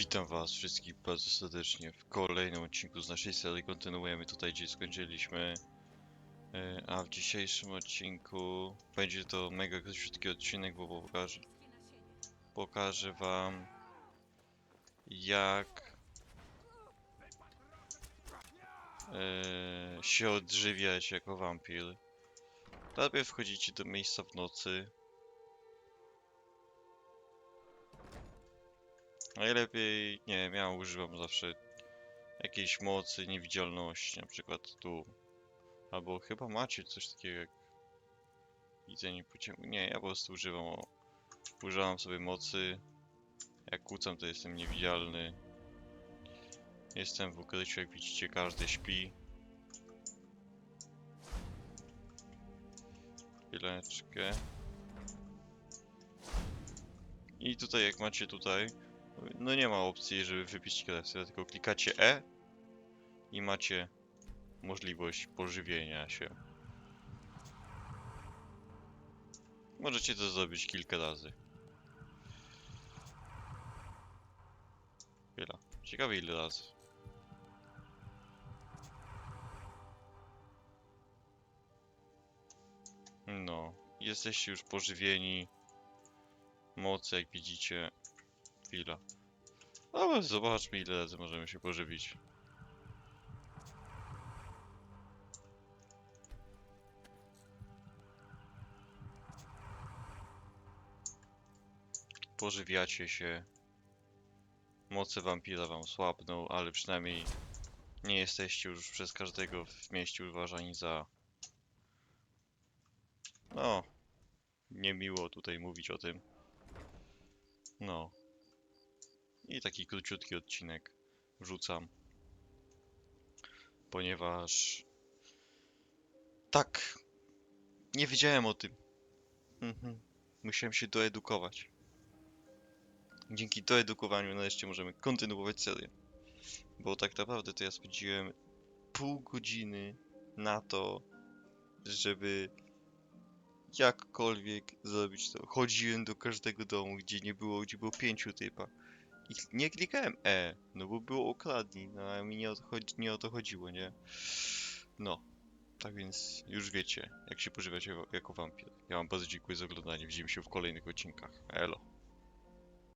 Witam was wszystkich bardzo serdecznie w kolejnym odcinku z naszej serii. Kontynuujemy tutaj, gdzie skończyliśmy. E, A w dzisiejszym odcinku będzie to mega króciutki odcinek, bo pokażę, pokażę wam jak e, się odżywiać jako wampir. Najpierw wchodzicie do miejsca w nocy. Najlepiej, nie wiem, ja używam zawsze jakiejś mocy niewidzialności, na przykład tu. Albo chyba macie coś takiego jak widzenie pociągu. Nie, ja po prostu używam, o, używam sobie mocy. Jak kłócam, to jestem niewidzialny. Jestem w ukryciu, jak widzicie, każdy śpi. Chwileczkę. I tutaj, jak macie tutaj, no nie ma opcji, żeby wypić krew, tylko klikacie E i macie możliwość pożywienia się. Możecie to zrobić kilka razy. Chwila. Ciekawe ile razy. No, jesteście już pożywieni. Mocy, jak widzicie. Chwila. Ale zobaczmy ile razy możemy się pożywić. Pożywiacie się. Moce wampira wam słabną, ale przynajmniej nie jesteście już przez każdego w mieście uważani za... No, niemiło tutaj mówić o tym. No. I taki króciutki odcinek wrzucam. Ponieważ... Tak. Nie wiedziałem o tym. Mhm. Musiałem się doedukować. Dzięki doedukowaniu nareszcie możemy kontynuować serię. Bo tak naprawdę to ja spędziłem pół godziny na to, żeby jakkolwiek zrobić to. Chodziłem do każdego domu, gdzie nie było, gdzie było pięciu typa. I nie klikałem E, no bo było okradni, no a mi nie o to, nie o to chodziło, nie? No, tak więc już wiecie, jak się pożywać jako, jako wampir. Ja wam bardzo dziękuję za oglądanie, widzimy się w kolejnych odcinkach. Elo.